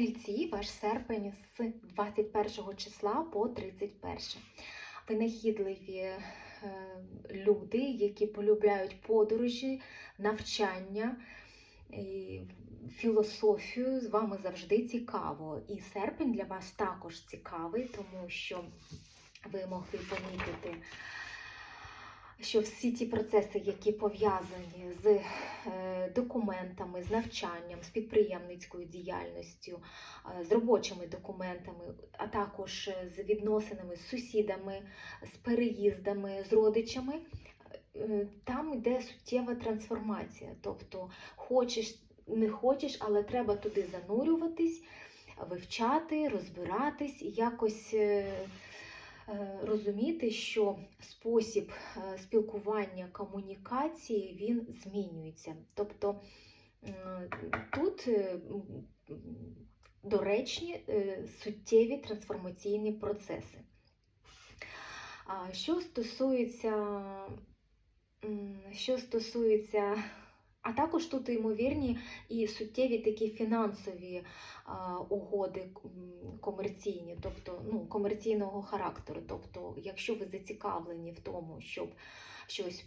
Стрільці, ваш серпень з 21 числа по 31. Винахідливі е, люди, які полюбляють подорожі, навчання, філософію. З вами завжди цікаво. І серпень для вас також цікавий, тому що ви могли помітити, що всі ті процеси, які пов'язані з е, документами, з навчанням, з підприємницькою діяльністю, е, з робочими документами, а також е, з відносинами з сусідами, з переїздами, з родичами, там йде суттєва трансформація. Тобто, хочеш, не хочеш, але треба туди занурюватись, вивчати, розбиратись, і якось. Е, Розуміти, що спосіб е, спілкування, комунікації він змінюється. Тобто тут е, доречні суттєві трансформаційні процеси. Що стосується, що стосується, а також тут ймовірні і суттєві такі фінансові а, угоди комерційні, тобто ну, комерційного характеру. Тобто, якщо ви зацікавлені в тому, щоб щось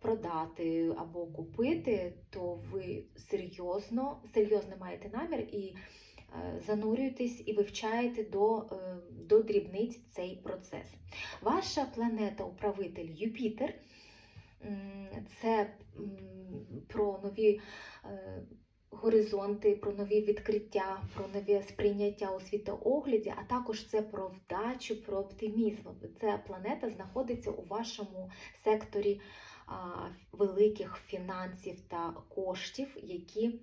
продати або купити, то ви серйозно, серйозно маєте намір і е, занурюєтесь і вивчаєте до, е, до дрібниць цей процес. Ваша планета-управитель Юпітер це про нові е, горизонти, про нові відкриття, про нове сприйняття у світоогляді, а також це про вдачу, про оптимізм. Ця планета знаходиться у вашому секторі великих фінансів та коштів, які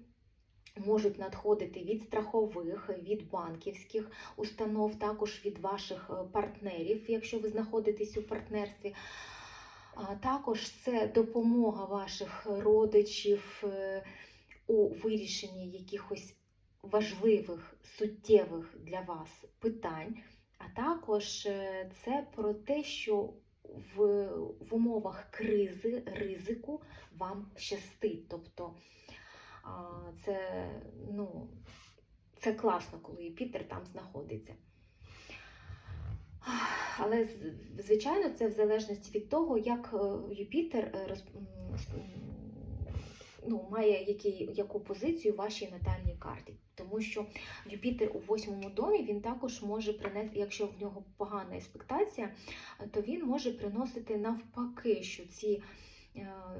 можуть надходити від страхових, від банківських установ, також від ваших е, партнерів, якщо ви знаходитесь у партнерстві. А також це допомога ваших родичів е, у вирішенні якихось важливих, суттєвих для вас питань. А також е, це про те, що в, в умовах кризи, ризику вам щастить. Тобто це, ну, це класно, коли Юпітер там знаходиться. Але звичайно, це в залежності від того, як е, Юпітер е, роз, ну, має який, яку позицію в вашій натальній карті. Тому що Юпітер у восьмому домі він також може принести, якщо в нього погана еспектація, е, то він може приносити навпаки, що ці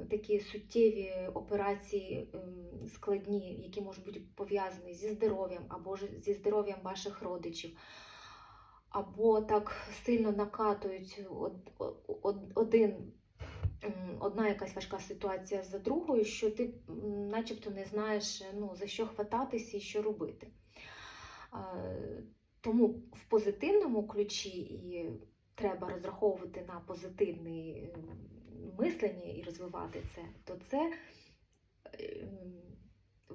такі суттєві операції ем, складні, які можуть бути пов'язані зі здоров'ям або ж зі здоров'ям ваших родичів, або так сильно накатують од- од- один, одна якась важка ситуація за другою, що ти начебто не знаєш, ну, за що хвататися і що робити. Е, Тому в позитивному ключі і треба розраховувати на позитивне мислення і розвивати це, то це ем,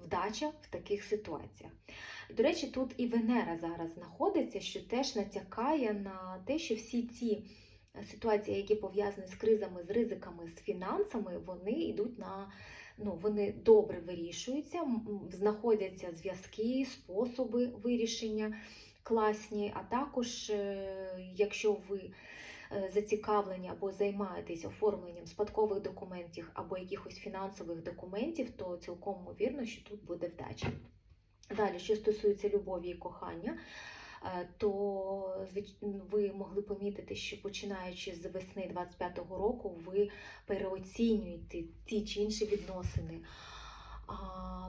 вдача в таких ситуаціях. До речі, тут і Венера зараз знаходиться, що теж натякає на те, що всі ці ситуації, які пов'язані з кризами, з ризиками, з фінансами, вони йдуть на ну, вони добре вирішуються, знаходяться зв'язки, способи вирішення класні, а також, е, якщо ви е, зацікавлені або займаєтесь оформленням спадкових документів або якихось фінансових документів, то цілком ймовірно, що тут буде вдача. Далі, що стосується любові і кохання, е, то ви могли помітити, що починаючи з весни 25-го року, ви переоцінюєте ті чи інші відносини.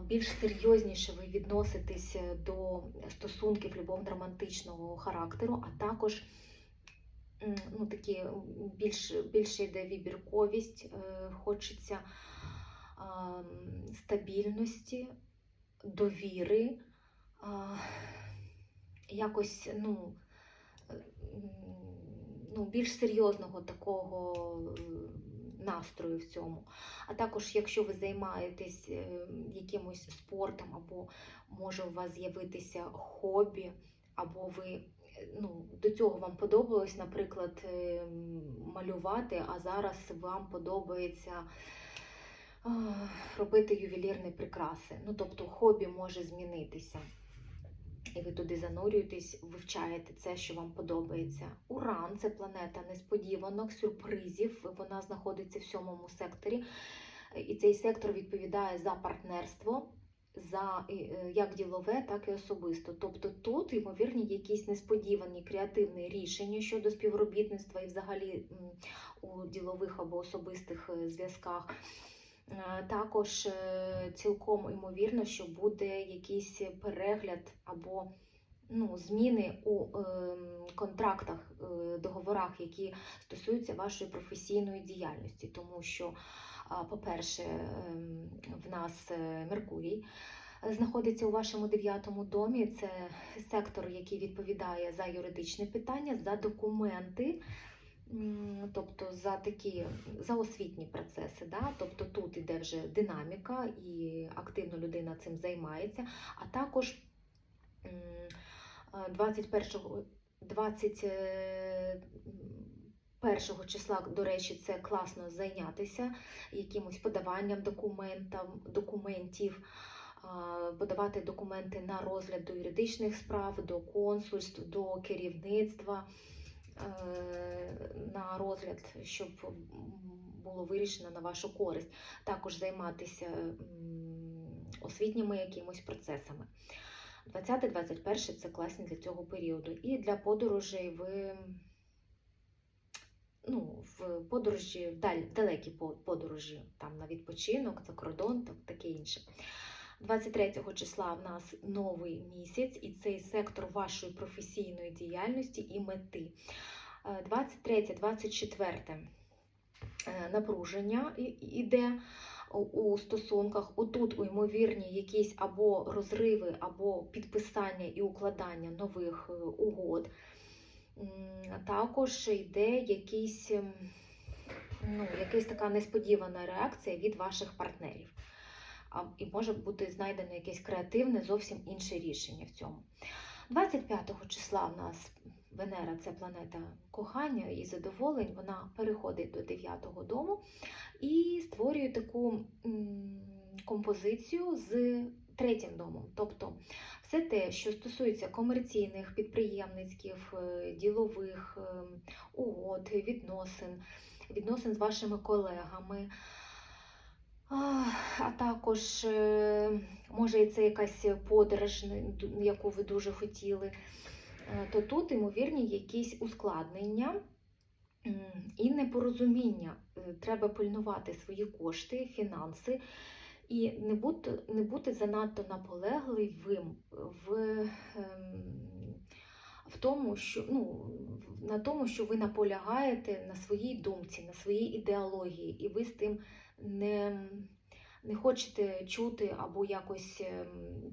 Більш серйозніше ви відноситесь до стосунків любовно-романтичного характеру, а також ну, такі більш, більше йде вибірковість, е, хочеться стабільності, довіри, якось ну, ну, більш серйозного такого настрою в цьому. А також, якщо ви займаєтесь е, якимось спортом, або може у вас з'явитися хобі, або ви ну, до цього вам подобалось, наприклад, е, малювати, а зараз вам подобається робити ювелірні прикраси. Ну, тобто хобі може змінитися. і ви туди занурюєтесь, вивчаєте це, що вам подобається. Уран це планета несподіванок, сюрпризів. Вона знаходиться в сьомому секторі. І цей сектор відповідає за партнерство, за е, як ділове, так і особисто. Тобто тут, ймовірні, якісь несподівані креативні рішення щодо співробітництва і взагалі у ділових або особистих е, зв'язках. Е, Також е, цілком ймовірно, що буде якийсь перегляд або ну, зміни у ем, контрактах, е, договорах, які стосуються вашої професійної діяльності, тому що, по-перше, ем, в нас е, Меркурій е, знаходиться у вашому дев'ятому домі. Це сектор, який відповідає за юридичне питання, за документи. Тобто за такі за освітні процеси, да? тобто тут іде вже динаміка, і активно людина цим займається. А також 21, 20, е, Першого числа, до речі, це класно зайнятися якимось подаванням документів, подавати документи на розгляд до юридичних справ, до консульств, до керівництва, е, на розгляд, щоб було вирішено на вашу користь, також займатися освітніми якимось процесами. 20-21 це класні для цього періоду. І для подорожей ви ну, в подорожі, в далекі подорожі, там на відпочинок, за кордон, та таке інше. 23 числа в нас новий місяць, і цей сектор вашої професійної діяльності і мети. 23-24 е, напруження і- іде у- у стосунках. Отут у ймовірні якісь або розриви, або підписання і укладання нових е, угод. Також йде якийсь, ем, ну, якась така несподівана реакція від ваших партнерів. І може бути знайдено якесь креативне, зовсім інше рішення в цьому. 25 числа в нас Венера це планета кохання і задоволень. Вона переходить до 9 дому і створює таку композицію з третім домом. Тобто все те, що стосується комерційних, підприємницьких, е, ділових е, угод, відносин, відносин з вашими колегами. А також, е, може, це якась подорож, яку ви дуже хотіли, то тут, ймовірні, якісь ускладнення і непорозуміння. Треба пильнувати свої кошти, фінанси і не бути, не бути занадто наполегливим в, ем, в тому, що ну, на тому, що ви наполягаєте на своїй думці, на своїй ідеології, і ви з тим не, не хочете чути або якось ем,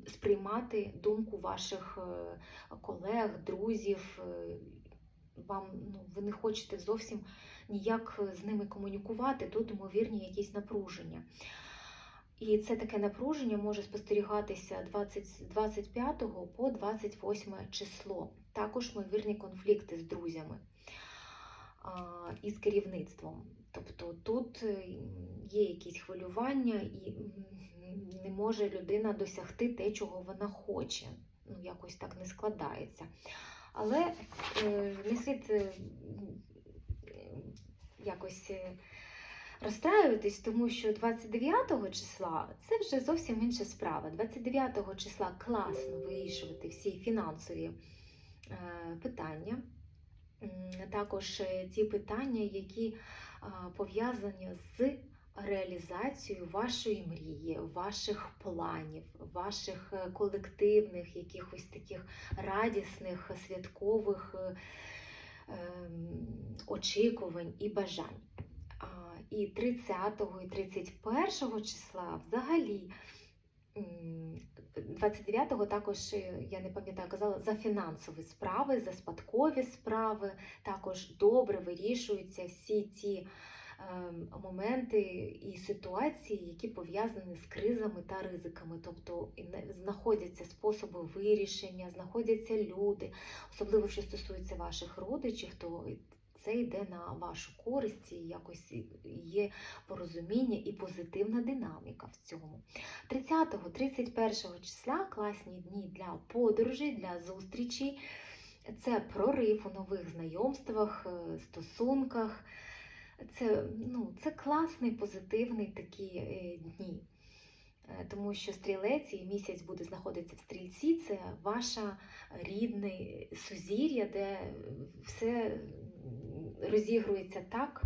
сприймати думку ваших е, колег, друзів. е, Вам ну, ви не хочете зовсім ніяк з ними комунікувати, тут ймовірні якісь напруження. І це таке напруження може спостерігатися 20, з 25 по 28 число. Також ймовірні конфлікти з друзями і з керівництвом. Тобто тут е, є якісь хвилювання, і не може людина досягти те, чого вона хоче. Ну, якось так не складається. Але е, не слід е, якось розстраюватись, тому що 29 числа це вже зовсім інша справа. 29 числа класно вирішувати всі фінансові е, питання. Також е, ті питання, які а, пов'язані з реалізацією вашої мрії, ваших планів, ваших е, колективних, якихось таких радісних, святкових е, ем, очікувань і бажань. І 30 і 31 числа взагалі. 29-го також, е, я не пам'ятаю, казала, за фінансові справи, за спадкові справи. Також добре вирішуються всі ті ем, моменти і ситуації, які пов'язані з кризами та ризиками. Тобто знаходяться способи вирішення, знаходяться люди, особливо що стосується ваших родичів, то все йде на вашу користь, і якось є порозуміння і позитивна динаміка в цьому. 30-31 числа класні дні для подорожей, для зустрічей. Це прорив у нових знайомствах, е, стосунках. Це, ну, це класний, позитивний такі е, дні. Е, Тому що стрілець і місяць буде знаходитися в стрільці, це ваша рідне сузір'я, де все розігрується так,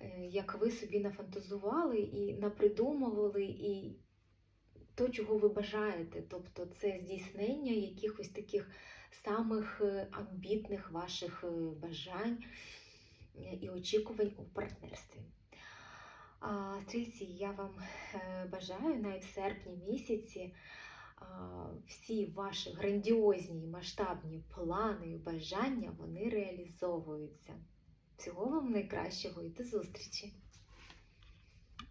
е, як ви собі нафантазували і напридумували, і то, чого ви бажаєте. Тобто це здійснення якихось таких самих е, амбітних ваших бажань і очікувань у партнерстві. Стрільці, я вам е, бажаю навіть в серпні місяці всі ваші грандіозні і масштабні плани і бажання вони реалізовуються. Всього вам найкращого і до зустрічі!